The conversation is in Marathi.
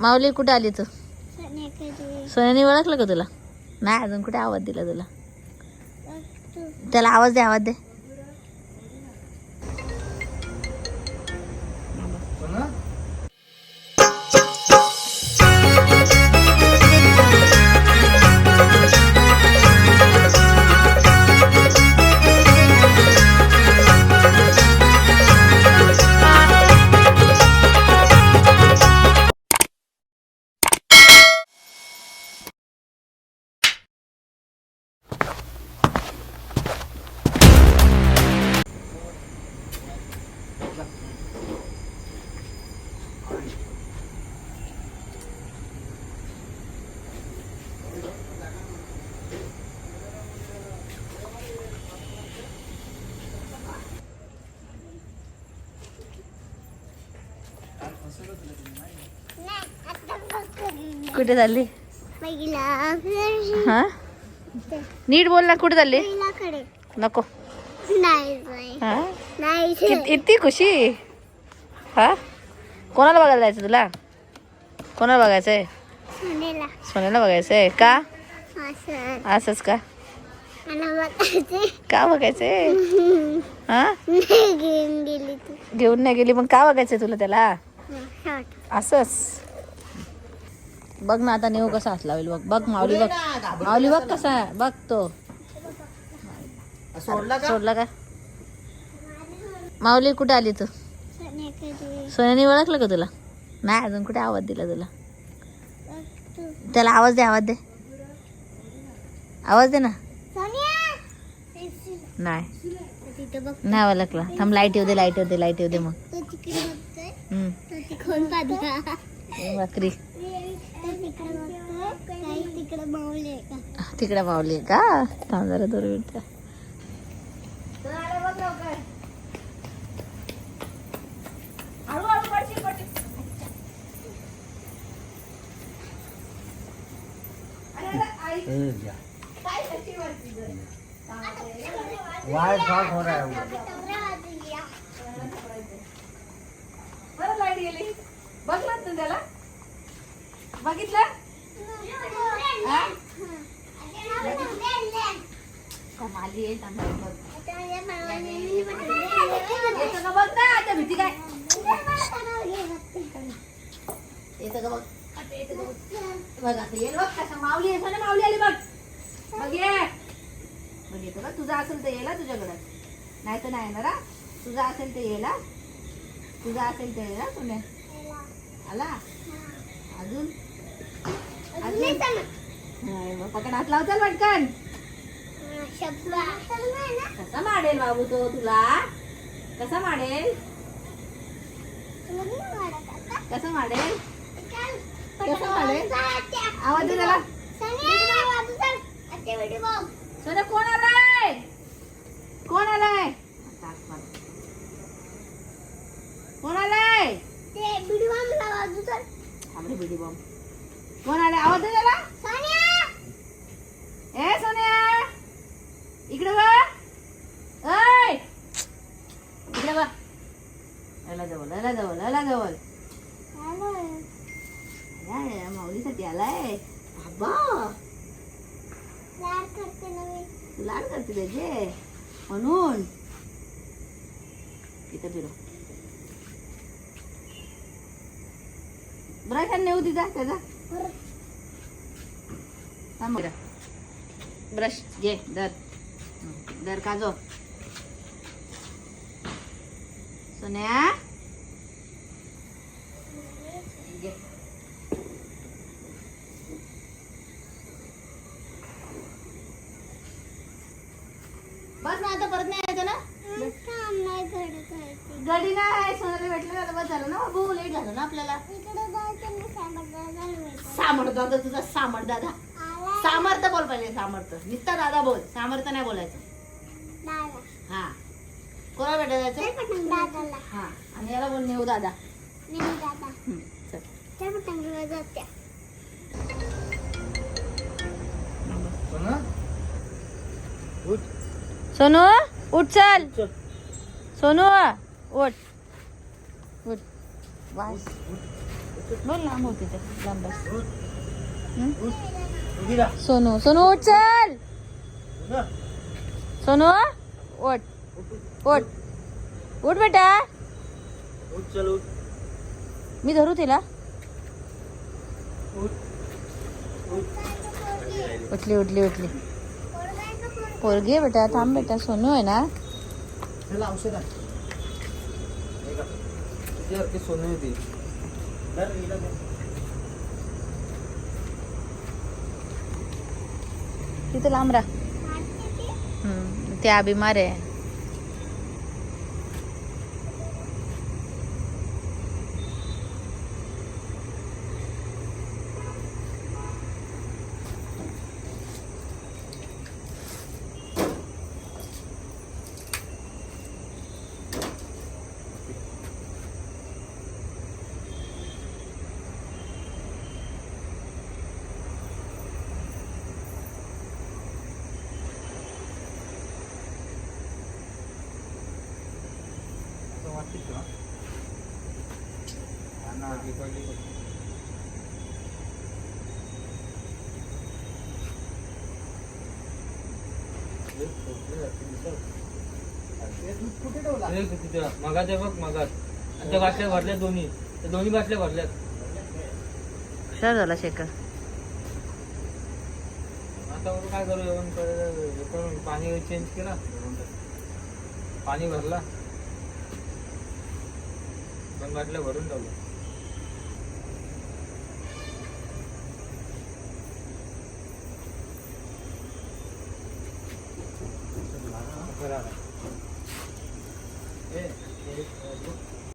माऊली कुठे आली तू सोन्याने ओळखलं का तुला? नाही अजून कुठे आवाज दिला तुला? त्याला आवाज दे आवाज दे. कुठे चालली? हा? नीट बोल ना कुठे चालली? नको. हा? इतकी खुशी? हा? कोणाला बघायला जायचं तुला? कोणाला बघायचंय? सोन्याला. बघायचंय. का? असंच. का? का बघायचंय? हा? घेऊन नाही गेली मग का बघायचंय तुला त्याला? असंच. बघ ना आता नेऊ कसा हात लावेल बघ बघ माऊली बघ. माऊली बघ कसा आहे बघ तो. सोडला का? सोडला का? माऊली कुठे आली तू? सोन्याने ओळखलं का तुला? नाही अजून कुठे आवाज दिला तुला? त्याला आवाज दे आवाज दे. आवाज दे ना. नाही. तिथं बघ. नाही ओळखला. थांब लाइट येऊ दे लाइट येऊ दे लाइट येऊ दे मग. तिकडून पाहतो बकरी तो तिकडे मावले आहे का? तिकडे माऊली आहे का? थांब जरा दोन मिनिटं. शॉर्ट हो रहा है बघलं तू त्याला. बघितलं? कमाली आहे बघ. येतं का बघ ना? भीती काय? येतं का बघ? आता बघ? आता येईल बघ. माऊली आहे ना माऊली आली बघ. बघ ये. बघ येतं का? तुझा असेल तर येला तुझ्याकडं. नाही तर नाही येणार तुझा असेल तर येला. तुझा असेल तर येला तुने आला? अजून? अजून पकड हात लावचाल पटकन. कसा माडेल बाबू तो तुला? कसा माडेल? कसं माडेल? कसं माडेल? आवाज त्याला. सोन्या कोण आलाय? कोण आलाय? कोण आलाय थांबरे बिडी बॉम्ब कोण आलाय आवाज दे त्याला ए सोन्या इकडे बघ ऐ इकडे बघ याला जवळ याला जवळ याला जवळ या, या, माऊलीसाठी आलाय बाबा तू लाड करते त्याचे म्हणून इथं फिरो ब्रश आणि नेऊ तिचा त्याचा थांब. ब्रश घे दर दर काजो. सोन्या. घे. बस ना आता परत नाही यायचं ना? गडी नाही सोन्याला भेटलं झालं बस झालं ना बाबू लेट झालं ना आपल्याला. सामर्थ दादा तुझा सामर्थ दादा. सामर्थ बोल पाहिजे सामर्थ. नुसता दादा बोल सामर्थ नाही बोलायचं. हा. कोणा भेटायचं हा. आणि याला बोल नेऊ दादा. चल. सोना? उठ सोनू उठ चल. चल. सोनू उठ. उठ. वास बोल लांब होती तर लांब बस. सोनू सोनू उठ चल. सोनू उठ. उठ, उठ. उठ. उठ बेटा. उठ, चल उठ. मी धरू तिला. उठ. उठ. उठली उठली उठली. पोरगी बेटा थांब बेटा सोनू आहे ना. चला औषध. हे? तुझ्यासारखी सोनं होती. तिथे लांब राहा हम्म, त्या बिमार आहे असं वाटतं तुला? हा ना. ते दूध कुठे ठेवला? बघ मगात. आणि त्या बाटल्या भरल्या दोन्ही. त्या दोन्ही बाटल्या भरल्यात. हुशार झाला शेखर आता बरं काय करू हे करून पाणी चेंज केला. पाणी भरला. दोन बाटल्या भरून ठेवलं